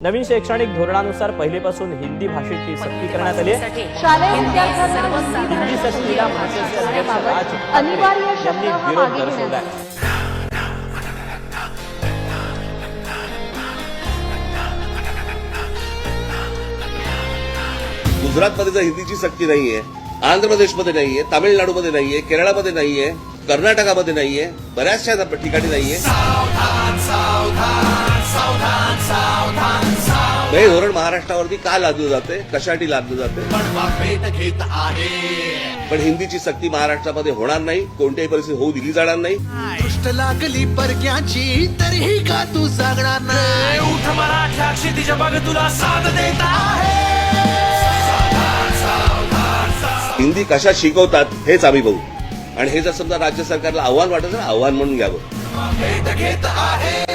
नवीन शैक्षणिक धोरणानुसार पहिलीपासून हिंदी भाषेची सक्ती करण्यात आली आहे. हिंदी सक्तीला अध्यक्ष राज यांनी विरोध गुजरातमध्ये हिंदीची सक्ती नाहीये आंध्र प्रदेशमध्ये नाहीये तामिळनाडूमध्ये नाहीये केरळामध्ये नाहीये कर्नाटकामध्ये नाहीये बऱ्याचशा ठिकाणी नाहीये. हे धोरण महाराष्ट्रावरती का लादलं जाते कशासाठी लादलं जाते पण हिंदीची सक्ती महाराष्ट्रामध्ये होणार नाही कोणत्याही परिस्थितीत होऊ दिली जाणार नाही. दृष्ट लागली परक्याची तरीही का तू जागणार नाही? उठ मराठ्या क्षितिज बघ तुला साथ देत आहे. हिंदी कशा शिकवतात हेच आम्ही बघू. आणि हे जर समजा राज्य सरकारला आव्हान वाटत आव्हान म्हणून घ्यावं. पेट घेत आहे.